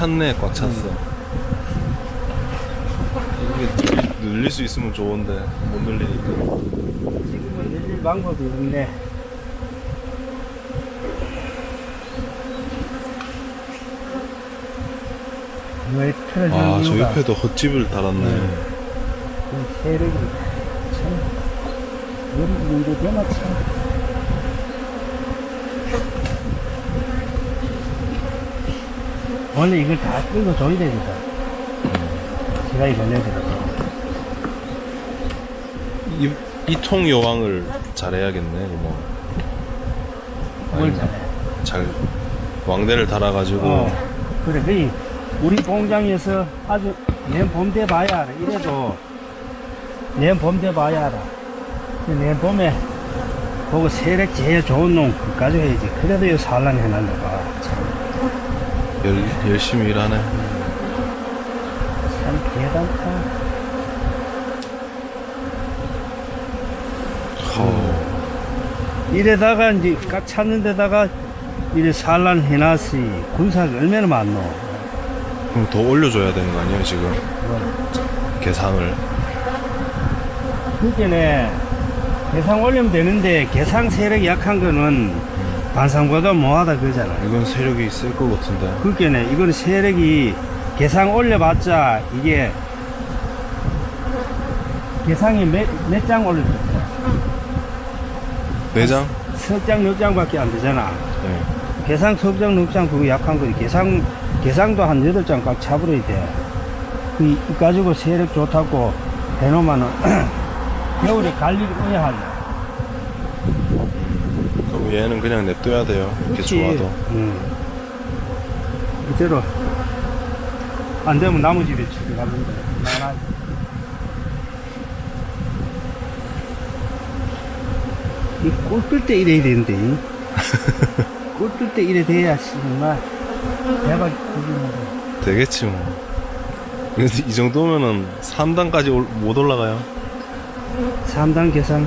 찼네 꽉 찼어. 이게 늘리- 늘릴 수 있으면 좋은데 못 늘리니까. 지금은 늘릴 방법이 없네. 왜 틀어지는 아 저 이유가? 옆에도 헛집을 달았네. 그 세력이 참 여기 정도 되나 참 원래 이걸 다 끌고 줘야 되니까 시간이 걸려야 되니까 이통 여왕을 잘해야겠네 뭐. 뭘 잘해 잘 왕대를 달아가지고 어, 그래, 그 우리 공장에서 아주 내 봄대 봐야 알아. 이래도 내 봄대 봐야 알아. 내 봄에 보고 세력 제일 좋은 놈 그까지 해야지. 그래도 이 산란 해놨나 봐. 참, 열, 열심히 일하네. 참 대단하다. 허, 이래다가 이제 꽉 찼는 데다가 이래 산란 해놨으 군사가 얼마나 많노. 그럼 더 올려줘야 되는 거 아니에요 지금? 개상을. 그게네 개상 올리면 되는데 개상 세력이 약한 거는 반상보다 뭐하다 그러잖아. 이건 세력이 있을 것 같은데 그게네 이거는 세력이 개상 올려봤자 이게 개상이 몇장 올렸어? 내장? 석장 넉 장밖에 안 되잖아. 네. 개상 석장 넉장 그거 약한 거지. 개상 개상도 한 여덟 장 꽉 차버려야 돼. 그이 가지고 세력 좋다고 해놓으면은 겨울에 갈 일이 뭐야 하냐. 얘는 그냥 냅둬야 돼요. 이렇게 좋아도. 응. 이대로. 안 되면 나무 집에 집에 가면 돼. 나나 이꿀뜰때 이래야 되는데. 꿀뜰 때 이래 돼야 정말 대박 터지는 되겠지 뭐. 근데 이 정도면은 3단까지 못 올라가요? 3단 계산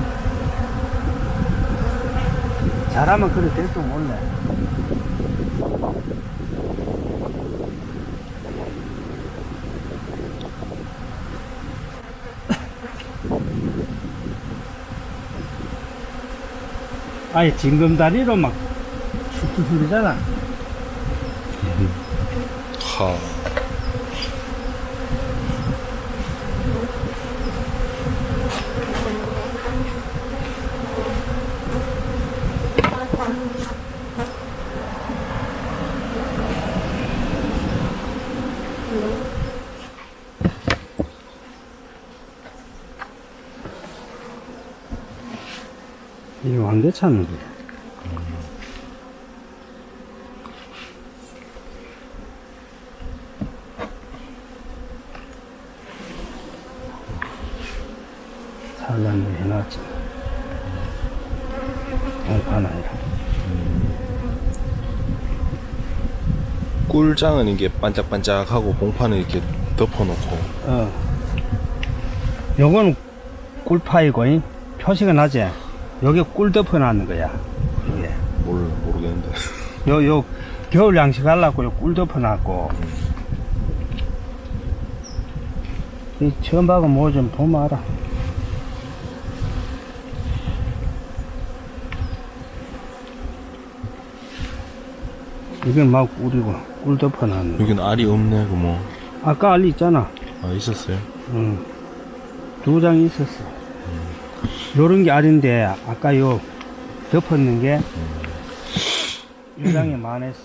잘하면 그래 될줄 몰라. 아예 징검다리로 막 축축 흘리잖아. 하 찾는 거야 산란을 해놨지. 공판 아니라. 꿀장은 이게 반짝반짝하고 봉판은 이렇게 덮어놓고. 어. 요거는 꿀파이고 잉? 표시가 나지 여기 꿀 덮어놨는 거야 이게 모르, 모르겠는데 요, 요, 겨울 양식 하려고 요꿀 덮어놨고. 이 처음 봐가 뭐좀 보면 알아. 이건 막 꿀이고, 꿀 덮어놨는 거. 여긴 알이 없네 그 뭐 아까 알리 있잖아. 아 있었어요? 응. 두 장 있었어. 요런 게 알인데, 아까 요 덮었는 게, 요 장이 많았어.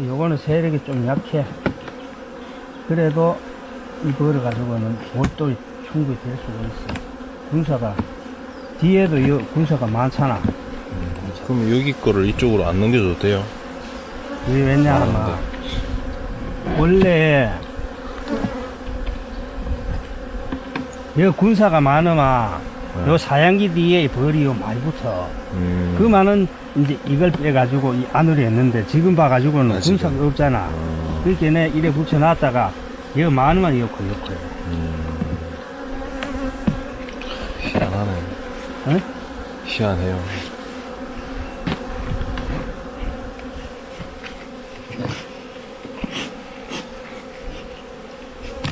요거는 세력이 좀 약해. 그래도 이 벌을 가지고는 못도 충분히 될 수가 있어. 군사가, 뒤에도 요 군사가 많잖아. 그럼 여기 거를 이쪽으로 안 넘겨줘도 돼요? 왜 왜냐하면, 아, 원래, 여 군사가 많으면, 네. 요 사양기 뒤에 이 벌이 요 많이 붙어. 음, 그만은 이제 이걸 빼가지고 이 안으로 했는데 지금 봐가지고는 아, 지금? 군사가 없잖아. 어, 그렇게 내 이래 붙여놨다가 이거 많으면 이거 커. 음. 희한하네 응? 희한해요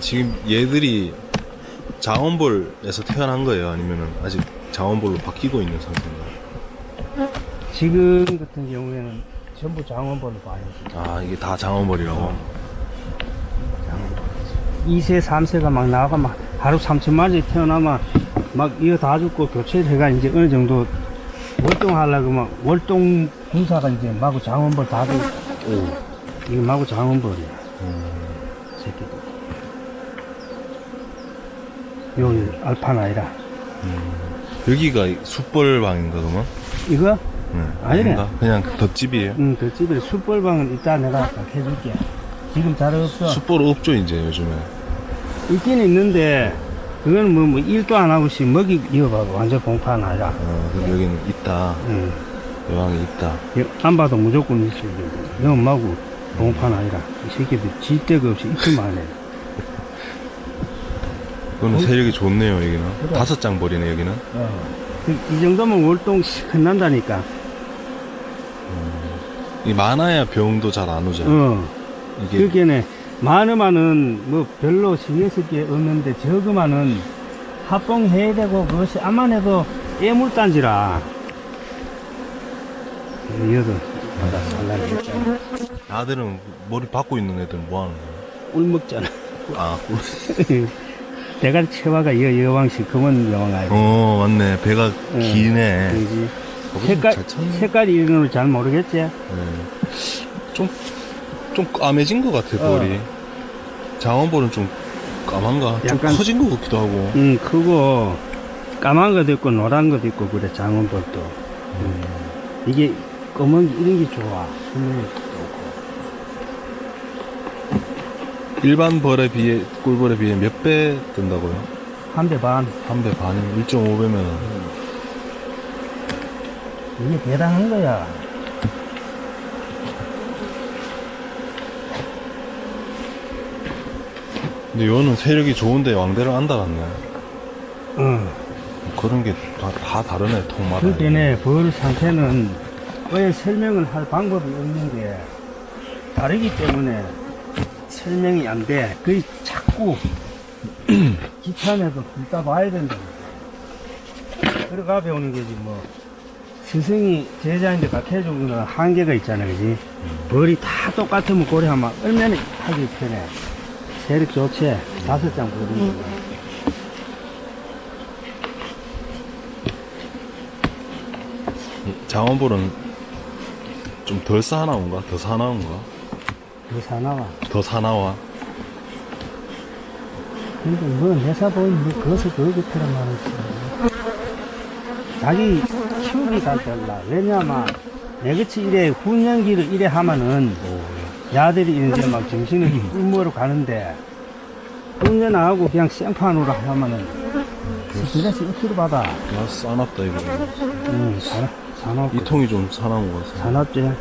지금 얘들이 장원볼에서 태어난 거예요? 아니면은 아직 장원볼로 바뀌고 있는 상태인가요? 지금 같은 경우에는 전부 장원벌로 봐야지. 아 이게 다 장원볼이라고? 2세, 3세가 막 나가 막 하루 3천 마리 태어나면 막 이거 다 죽고 교체를 해가 이제 어느 정도 월동하려고 막 월동 군사가 이제 마구 장원벌 다 되고 이거 마구 장원벌이야. 새끼들. 여기 알파나이라. 여기가 숯벌 방인가 그러면? 이거? 네. 아니네. 아닌가? 그냥 덧집이에요? 응, 그 집에 숯벌방은 이따 내가 딱 해줄게. 지금 잘 없어. 숯벌 없죠 이제 요즘에 있긴 있는데, 그건 뭐, 뭐, 일도 안 하고 씨, 먹이, 봐. 완전 공판 아니라. 어, 그럼 여기는 있다 응. 여왕이 있다 이거 안 봐도 무조건 있어. 이거 엄마고 공판 아니라. 이 새끼들 쥐데가 없이 이틀만 해. 그거는 세력이 좋네요 여기는 그래. 다섯 장 벌이네 여기는 어. 그, 이 정도면 월동 시 끝난다니까. 이 많아야 병도 잘 안 오죠 어. 이게 그렇게네. 많으면은 뭐 별로 신경 쓸 게 없는데 적으면은 합봉해야 되고 그것이 암만 해도 애물단지라. 이어도 살라니 아들은 머리 박고 있는 애들은 뭐 하는 거예요? 꿀 먹잖아. 아 꿀. 대가리 채화가 여, 여왕식 금은 여왕 아이고. 어 맞네 배가 응. 기네 그지. 어, 색깔, 잘 쳤네. 색깔이 걸잘 모르겠지? 네. 좀, 좀 까매진 것 같아, 어. 볼이. 장원볼은 좀 까만가? 좀 약간- 커진 것 같기도 하고. 응, 크고, 까만 것도 있고, 노란 것도 있고, 그래, 장원벌도. 응. 이게, 검은, 게 이런 게 좋아. 수명이 좋고. 일반 벌에 비해, 꿀벌에 비해 몇배 뜬다고요? 한 대 반. 한 배 반이 1.5배면 이게 대단한 거야. 근데 요는 세력이 좋은데 왕대를 안 달았네. 응. 그런 게 다, 다 다르네, 통마다. 그 전에 벌 상태는 왜 설명을 할 방법이 없는 게 다르기 때문에 설명이 안 돼. 그 자꾸 귀찮아도 듣다 봐야 된다. 들어가 배우는 게지 뭐. 스승이 제자인데 가르쳐주는 건 한계가 있잖아, 그지? 벌이 다 똑같으면 고래 하면 얼마나 하기 편해. 세력 좋지? 다섯 장 벌이. 장원볼은 좀 덜 사나운가? 더 사나운가? 그 사나와. 더 사나와? 근데 뭐 내사 보면 뭐 그것을 필요한 말이지. 자기 키우기가 달라. 왜냐면 내그치 이래 훈련기를 이래 하면은 야들이 이제 막 정신을 꿀모로 가는데 훈련 안 하고 그냥 생판으로 하면은 스트레스 1kg 받아. 야, 싸납다, 이거. 응, 사납, 이 통이 좀 사나운 것 같아. 사납지.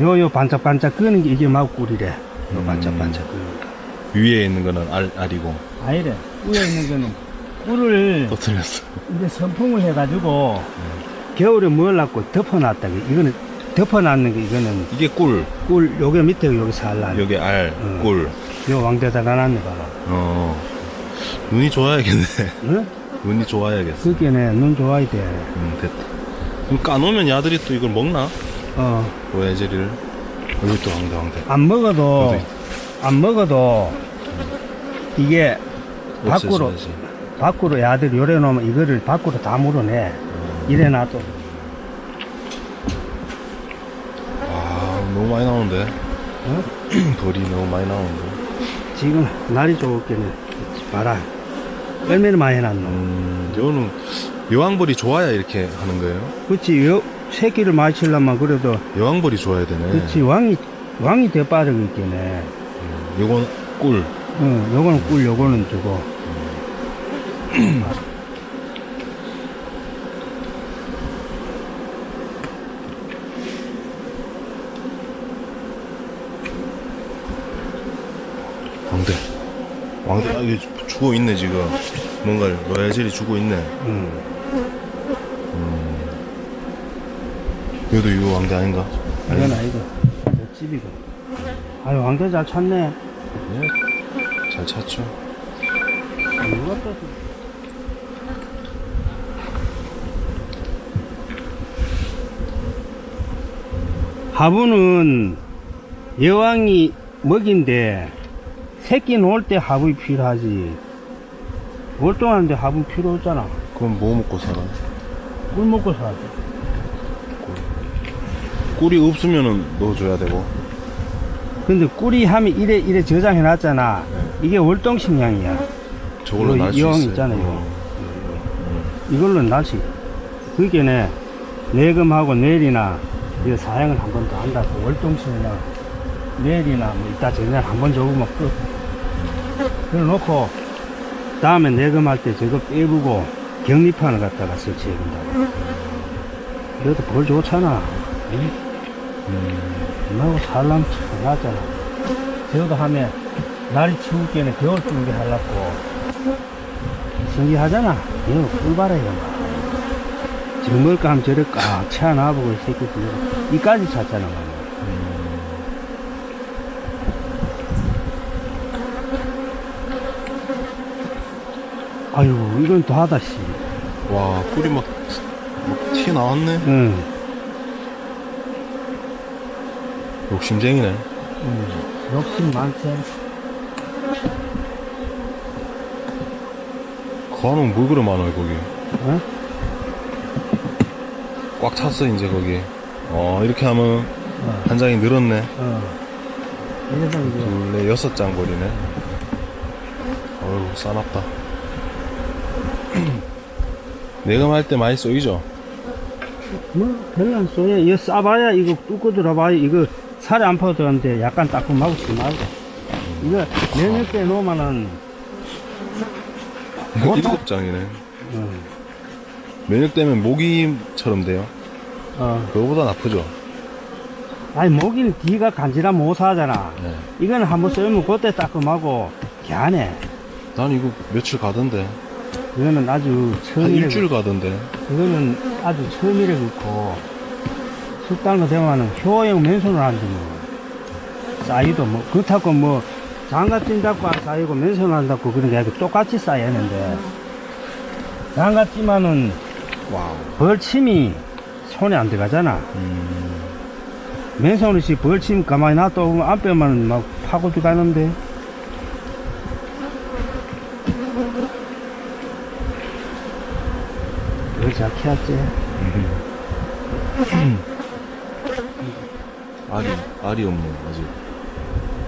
요, 요 반짝반짝 끄는 게 이게 막 꿀이래. 요 반짝반짝 끄는 거. 위에 있는 거는 알, 알이고. 아니래. 위에 있는 거는 꿀을 또 틀렸어. 이제 선풍을 해가지고 겨울에 뭘놨고 덮어놨다. 이거는 덮어놨는 게 이거는 이게 꿀. 꿀 요게 밑에 여기 살라. 여기 알, 응. 꿀. 요 왕대다가 놨네 봐봐. 어. 눈이 좋아야겠네. 응? 눈이 좋아야겠어. 그게네 눈 좋아야 돼. 음, 됐다. 그럼 까놓으면 야들이 또 이걸 먹나? 어. 오야제리를. 여기 또 왕대, 왕대. 안 먹어도. 안 먹어도 이게 밖으로 없애줘야지. 밖으로 야들 요래 놓으면 이거를 밖으로 다 물어내. 이래 놔둬. 아, 너무 많이 나오는데. 어? 벌이 너무 많이 나오는데. 지금 날이 좋겠네. 봐라. 얼마나 많이 해놨노. 음, 요는 여왕벌이 좋아야 이렇게 하는 거예요? 그치, 요, 새끼를 마치려면 그래도, 여왕벌이 좋아야 되네. 그치, 왕이, 왕이 더 빠르고 있겠네. 음, 요건 꿀. 응, 요거는 꿀, 요거는 주고. 왕대. 왕대, 아, 이게 죽어 있네, 지금. 뭔가를, 로얄젤이 죽어 있네. 응. 얘도 이거 왕대 아닌가? 이건 아니고, 저 집이고. 아유 왕대 잘 찾네 예, 잘 찾죠. 하부는 여왕이 먹인데 새끼 놓을 때 하부 필요하지 월동하는데 하부 필요 없잖아 그럼 뭐 먹고 살아? 꿀 먹고 살지 꿀이 없으면은 넣어줘야 되고. 근데 꿀이 하면 이래 이래 저장해 놨잖아 이게 월동 식량이야 저걸로 이거 날수 여왕 있어요. 있잖아, 이거. 어. 이걸로 나지 그게네 내금하고 내일이나 이 사양을 한 번 더 한다고 월동식량 내일이나 뭐 이따 저녁 한번 적으면 끝 그래 놓고 다음에 내금할 때 저거 빼부고 격리판을 갖다가 설치해 준다고 그래도 벌 좋잖아 나하고 살람 참 낫잖아. 저도 하면 날이 추울 때는 겨울 준비 하려고. 신기하잖아. 이거 꿀바라요 정말까 하면 저를 꽉 채워놔보고 이 새끼들 이까지 찼잖아 말이야. 아유 이건 더 하다 씨. 와, 꿀이 막, 막티 나왔네. 응. 욕심쟁이네. 응. 욕심 많지 그 안은 뭘 그래 많아요, 거기. 어? 꽉 찼어, 이제 거기. 어, 이렇게 하면 어. 한 장이 늘었네. 어. 이래서 이제 둘, 넷, 여섯 장 거리네. 어휴, 싸납다. 내감할 때 많이 쏘이죠? 뭐 별로 안 쏘여 이거 싸봐야 이거 뚫고 들어봐야 이거 살이 안 퍼들었는데 약간 따끔하고 심하고 이거 내년 때 놓으면은 뭐 일곱 장이네. 어, 면역 되면 모기처럼 돼요. 어. 그거보다 나쁘죠? 아니 모기는 뒤가 간지라 못 사잖아 네. 이거는 한번 쏘면 그때 따끔하고 개안해 난 이거 며칠 가던데. 이거는 아주 한 처음이래 일주일 가던데. 이거는 아주 처음이래 그렇고 숙달로 되면은 효용 맨손으로 한다뭐 쌓이도 뭐 그렇다고 뭐 장갑찜 잡고 안 쌓이고 맨손으로 한다고 그런 게 아니고 똑같이 쌓여야 하는데. 장갑찜만은 와우. 벌침이 손에 안 들어가잖아. 음, 맨손으로 씨 벌침 가만히 놔두면 안 빼면 막 파고 들어가는데. 그걸 잘 키웠지 알이, 알이 없네, 아직.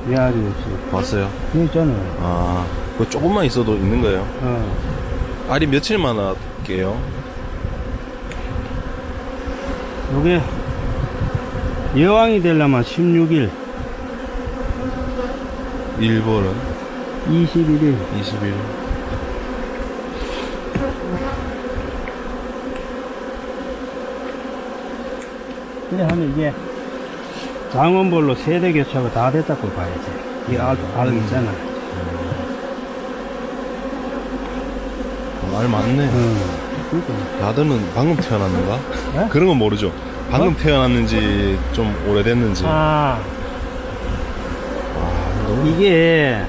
미아리 없이 봤어요? 여기 있잖아 아, 그거 조금만 있어도 있는 거예요? 어. 알이 며칠만 할게요? 요게 여왕이 되려면 16일 1벌은 21일 20일. 그래 하면 이게 장원벌로 세대 교체하고 다 됐다고 봐야지 이 알, 알 있잖아 어, 알 많네. 어. 그러니까. 야들은 방금 태어났는가? 네? 그런 건 모르죠. 방금 태어났는지 좀 오래됐는지. 아 아, 너무 이게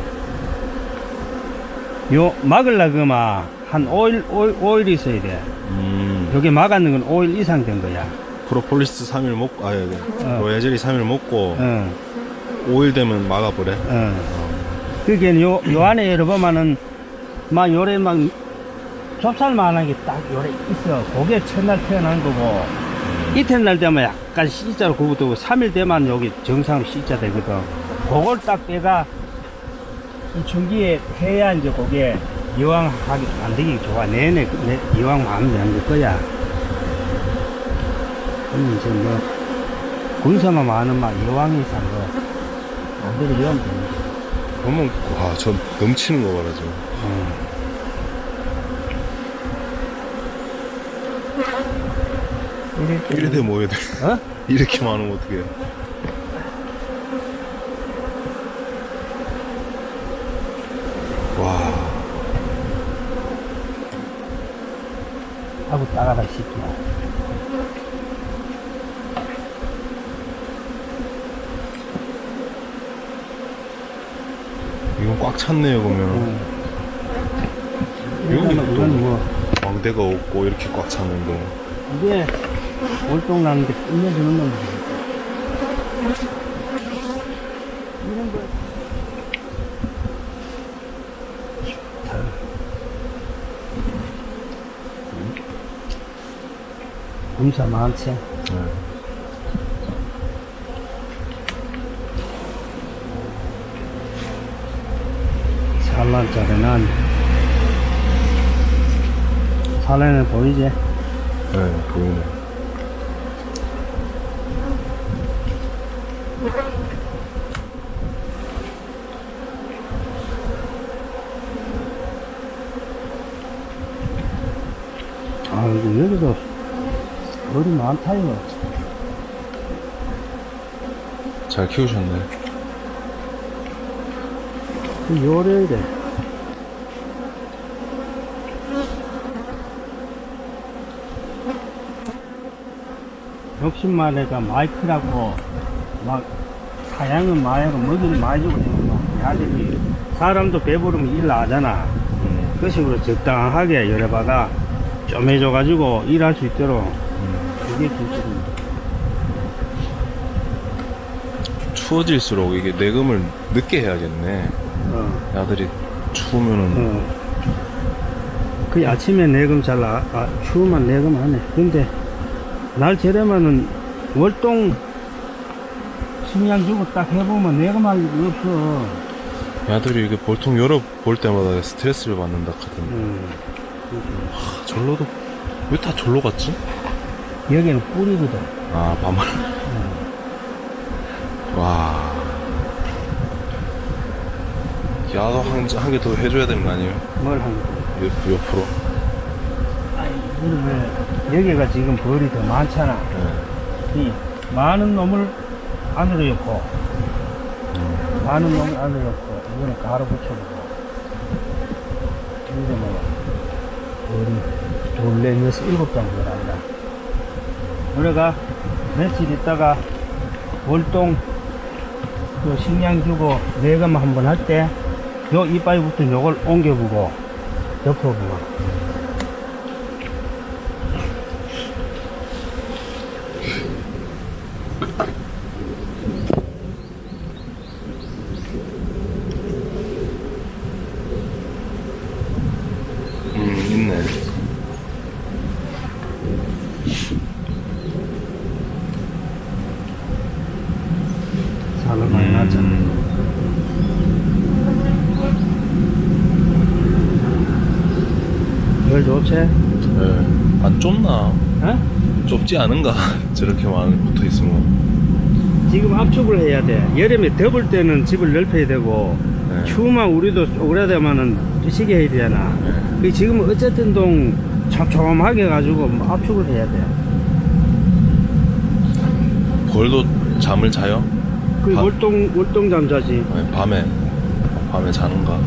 요 막을라 그마 한 5일, 5일, 5일 있어야 돼 음, 여기 막았는 건 5일 이상 된 거야 프로폴리스 3일 먹고, 아, 어. 로야젤이 3일 먹고, 어, 5일 되면 막아버려. 어. 그게 요, 요 안에 열어보면은 막 요래 막 좁쌀만한 게 딱 요래 있어 그게 첫날 태어난 거고 이튿날 되면 약간 C자로 굽어두고 3일 되면 여기 정상으로 C자 되거든 그걸 딱 내가 이 중기에 해야 이제 그게 이왕 하기 안 되기 좋아 내내 내, 이왕 마음에 안될 거야 그럼 이제 뭐 군사만 많은 막 이상 뭐안 되게 이왕 되는 거야 그러면, 와, 저 넘치는 거 봐라, 저. 어. 이렇게 이래 돼 모여야 돼. 어? 이렇게 많으면 어떡해요. 와, 하고 따라가 싶기야. 이건 꽉 찼네요 그러면 어. 여기 또- 이건 뭐 광대가 없고 이렇게 꽉 찼는데 이게 월동 나는데 끝내주는 놈이지. 이런 거. 좋다. 검사 많지? 네. 산란짜리는 산란에 보이지? 네 보이네 아, 근데 여기도 벌이 많다요. 잘 키우셨네 그 요래이래. 욕심만 해가 마이크라고 막 사양은 많이 하고 먹이를 많이 주고 막 야들이 사람도 배부르면 일 나가잖아. 음, 그 식으로 적당하게 열어봐가 좀 해줘가지고 일할 수 있도록 음. 그게 기술입니다. 추워질수록 이게 내금을 늦게 해야겠네 어. 야들이 추우면은 어. 그 아침에 내금 잘 나, 아, 추우면 내금 하네. 근데 날 저래면은 월동 식량 주고 딱 해보면 내금할 일 없어. 야들이 이게 볼통 열어볼 때마다 스트레스를 받는다 하던데 음. 아, 절로도 왜 다 절로 갔지? 여기는 뿌리거든. 아 밤을 와 야도 한개 더 해줘야 되는 거 아니에요? 뭘한 거야. 옆, 옆으로 아이, 이거는 왜, 여기가 지금 벌이 더 많잖아. 네. 이 많은 놈을 안으로 엮고, 음. 많은 놈을 안으로 엮고, 이거는 가로 붙여보고. 이거 뭐, 우리 둘, 넷, 여섯, 일곱 장 들어간다. 우리가 며칠 있다가 월동 그 식량 주고 내감 한번 할 때, 요 이빨부터 요걸 옮겨보고, 덮어보고. 음 있네 살을 많이. 음. 열 좋지? 네. 안 좁나? 어? 좁지 않은가? 저렇게 많이 붙어 있으면 지금 압축을 해야 돼. 여름에 더울 때는 집을 넓혀야 되고, 네. 추우면 우리도 오그라들면은 쉬게 해야 되잖아. 네. 그 지금 어쨌든 동 촘촘하게 해가지고 뭐 압축을 해야 돼. 벌도 잠을 자요? 그 밤. 월동, 월동 잠자지. 아니, 밤에 밤에 자는가?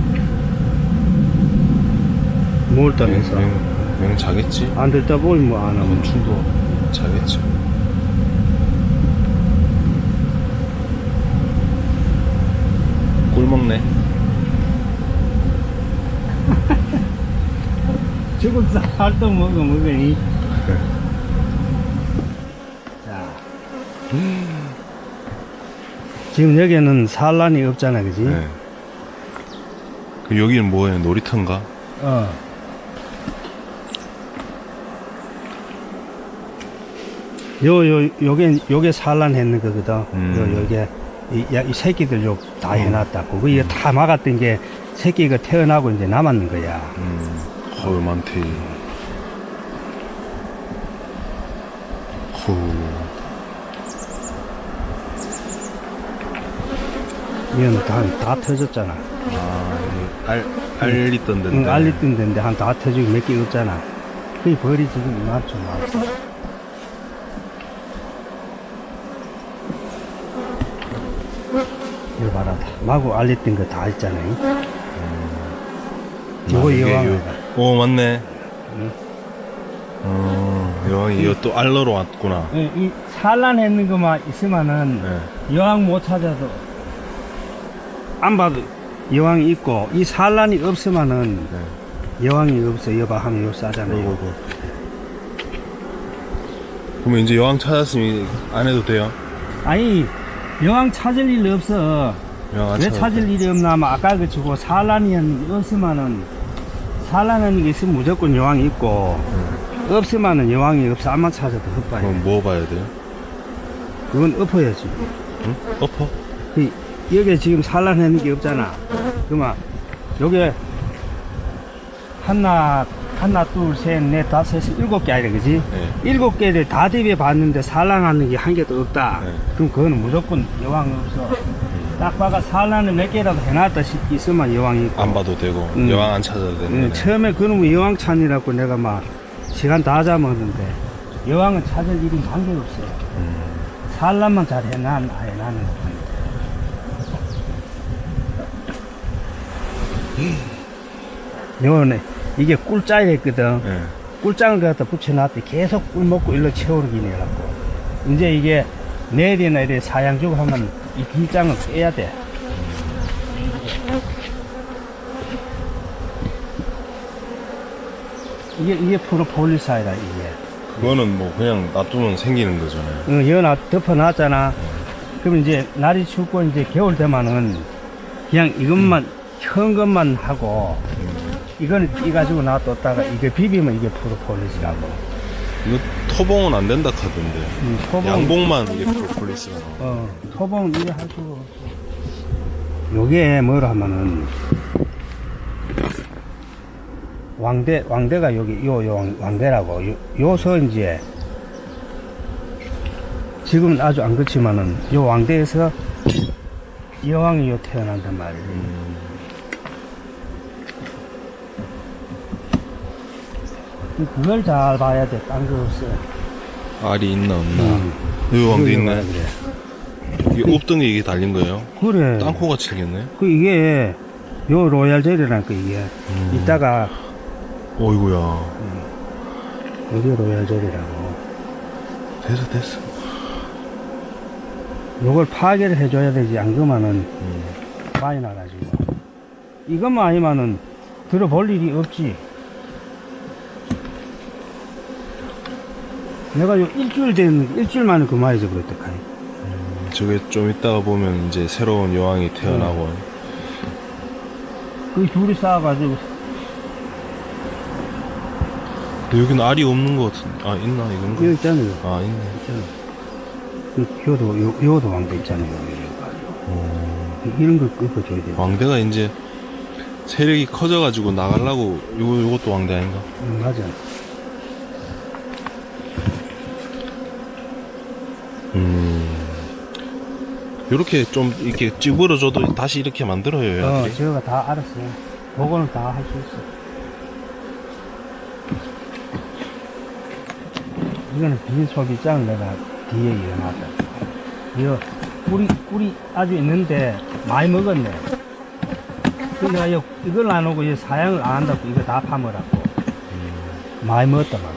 뭘 맹, 따면서. 맹, 맹 자겠지? 안 듣다 보면 뭐안 하면. 건충도 자겠지 꿀 먹네 지금 살도 먹어, 먹으니. 지금 여기는 산란이 없잖아, 그지? 네. 그 여기는 뭐예요? 놀이터인가? 어. 요, 요, 요게, 요게 산란했는 거거든. 음. 요, 요게, 이, 야, 이 새끼들 요 다 해놨다고. 그게 다 막았던 게 새끼가 태어나고 이제 남았는 거야. 음, 헐 많대 후 이거는 다, 다 터졌잖아. 아, 이 알, 알 있던 데인데 응, 알리던 데인데 한 다 터지고 몇 개 없잖아. 그 벌이 지금 이만큼 많고. 이거 봐라. 다 마구 알렸던 거다 있잖아. 이거 이게 여왕. 요- 어 맞네 응. 어 여왕이 이거 또 알러로 왔구나 이, 이 산란했는 것만 있으면은 네. 여왕 못 찾아도 안 봐도 여왕이 있고 이 산란이 없으면은 네. 여왕이 없어 여봐 하면 요 싸잖아요 어이구. 그러면 이제 여왕 찾았으면 안 해도 돼요? 아니 여왕 찾을 일 없어 여왕 안 왜 찾아도 찾을 돼요? 일이 없나 하면 아까 그치고 산란이 없으면은 산란하는 게 있으면 무조건 여왕이 있고 없으면은 여왕이 없어 아마 찾아도 헛바야 그럼 뭐 봐야 돼요? 그건 엎어야지 응? 엎어? 그 여기에 지금 산란하는 게 없잖아 그러면 요게 하나 하나 둘 셋 넷 다섯 여섯 일곱 개 아니라 그지 네. 일곱 개를 다 대비해 봤는데 산란하는 게 한 개도 없다 네. 그럼 그거는 무조건 여왕 없어 딱 봐가 산란을 몇 개라도 해놨다 싶- 있으면 여왕이 있고 안 봐도 되고 음. 여왕 안 찾아도 되는 예, 거네. 처음에 그놈의 여왕찬이라고 내가 막 시간 다 잡았는데 여왕은 찾을 일이 한 개 없어요. 음. 산란만 잘 해난 아예 나는 요네 이게 꿀짜리랬거든. 네. 꿀장을 갖다 붙여놨더니 계속 꿀 먹고 일로 채우르긴 해갖고 이제 이게 내일이나 이래 사양 주고 하면 이 뒷장을 빼야 돼. 이게 이게 프로폴리사이다 이게. 그거는 뭐 그냥 놔두면 생기는 거잖아요. 어, 연화 덮어놨잖아. 그럼 이제 날이 춥고 이제 겨울 되면은 그냥 이것만 현 것만 하고 이거는 이 가지고 놔뒀다가 이거 비비면 이게 프로폴리스라고. 이거 토봉은 안 된다 카던데. 음, 토봉, 양봉만 이게 프로폴리스가 나와. 어, 토봉 이래 없어. 요게 뭐라 하면은 왕대 왕대가 여기 요, 요 왕- 왕대라고 요, 요서 이제 지금은 아주 안 그렇지만은 요 왕대에서 여왕이 요 태어난단 말이에요. 그걸 잘 봐야 돼. 딴 거 없어. 알이 있나 없나. 음. 여기 왕도 이거 있네. 그래. 이게 없던 게 이게 달린 거예요? 그래. 땅콩같이 생겼네. 그 이게 요 로얄 젤이라니까 이게 음. 이따가 어이구야. 여기 로얄 젤이라고. 됐어 됐어. 요걸 파괴를 해줘야 되지 안 그러면은 음. 많이 나가지고 이것만 아니면은 들어볼 일이 없지 내가 요 일주일 된 일주일 만에 그만해져 버렸다 카이 저게 좀 이따가 보면 이제 새로운 여왕이 태어나고. 그 둘이 쌓아가지고. 근데 여기는 알이 없는 것 같은데 아 있나? 이건가? 이거 있잖아요. 아 있네. 있잖아 그 요도 요, 요도 왕대 있잖아요 어, 이런 걸 끄어줘야 돼 왕대가 이제 세력이 커져가지고 나가려고 요거, 요것도 왕대 아닌가? 음, 맞아 음. 요렇게 좀 이렇게 찌그러져도 다시 이렇게 만들어요 어 제가 다 알았어요. 그거는 다 할 수 있어 이거는 비소비장을 내가 뒤에 이어놨다 이거 꿀이 꿀이 아주 있는데 많이 먹었네. 그러니까 이- 이걸 안 오고 이 사양을 안 한다고 이거 다 파먹으라고. 많이 먹었다 말